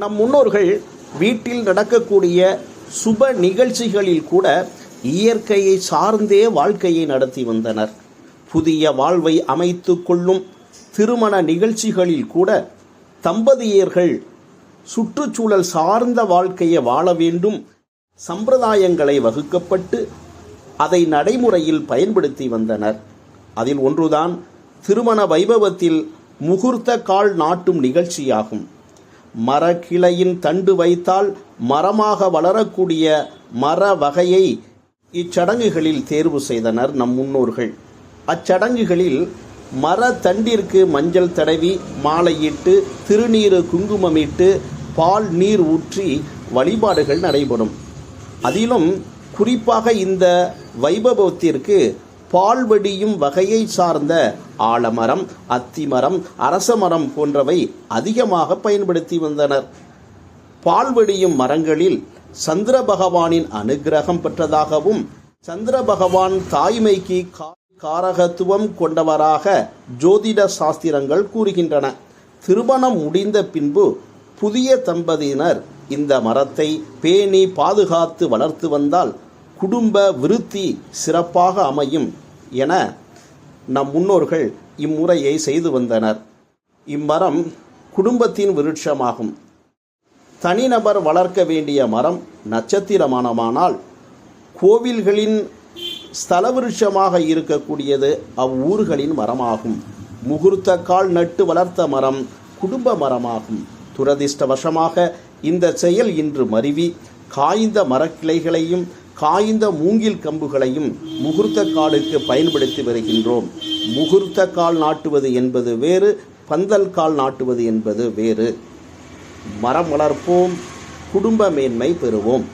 நம் முன்னோர்கள் வீட்டில் நடக்கக்கூடிய சுப நிகழ்ச்சிகளில் கூட இயற்கையை சார்ந்தே வாழ்க்கையை நடத்தி வந்தனர். புதிய வாழ்வை அமைத்து கொள்ளும் திருமண நிகழ்ச்சிகளில் கூட தம்பதியர்கள் சுற்றுச்சூழல் சார்ந்த வாழ்க்கையை வாழ வேண்டும் சம்பிரதாயங்களை வகுக்கப்பட்டு அதை நடைமுறையில் பயன்படுத்தி வந்தனர். அதில் ஒன்றுதான் திருமண வைபவத்தில் முகூர்த்த கால் நாட்டும் நிகழ்ச்சியாகும். மரக்கிளையின் தண்டு வைத்தால் மரமாக வளரக்கூடிய மர வகையை இச்சடங்குகளில் தேர்வு செய்தனர் நம் முன்னோர்கள். அச்சடங்குகளில் மர தண்டிற்கு மஞ்சள் தடவி மாலையிட்டு திருநீறு குங்குமமிட்டு பால் நீர் ஊற்றி வழிபாடுகள் நடைபெறும். அதிலும் குறிப்பாக இந்த வைபவத்திற்கு பால்வடியும் வகையை சார்ந்த ஆலமரம் அத்திமரம் அரசமரம் போன்றவை அதிகமாக பயன்படுத்தி வந்தனர். பால்வடியும் மரங்களில் சந்திர பகவானின் அனுக்கிரகம் பெற்றதாகவும் சந்திர பகவான் தாய்மைக்கு காரகத்துவம் கொண்டவராக ஜோதிட சாஸ்திரங்கள் கூறுகின்றன. திருமணம் முடிந்த பின்பு புதிய தம்பதியினர் இந்த மரத்தை பேணி பாதுகாத்து வளர்த்து வந்தால் குடும்ப விருத்தி சிறப்பாக அமையும் என நம் முன்னோர்கள் இம்முறையை செய்து வந்தனர். இம்மரம் குடும்பத்தின் விருட்சமாகும். தனிநபர் வளர்க்க வேண்டிய மரம் நட்சத்திரமானமானால் கோவில்களின் ஸ்தல விருட்சமாக இருக்கக்கூடியது அவ்வூர்களின் மரமாகும். முகூர்த்த கால் நட்டு வளர்த்த மரம் குடும்ப மரமாகும். துரதிர்ஷ்டவசமாக இந்த செயல் இன்று மருவி காய்ந்த மரக்கிளைகளையும் காய்ந்த மூங்கில் கம்புகளையும் முகூர்த்த காலுக்கு பயன்படுத்தி வருகின்றோம். முகூர்த்த கால் நாட்டுவது என்பது வேறு பந்தல் கால் நாட்டுவது என்பது வேறு. மரம் வளர்ப்போம் குடும்ப மேன்மை பெறுவோம்.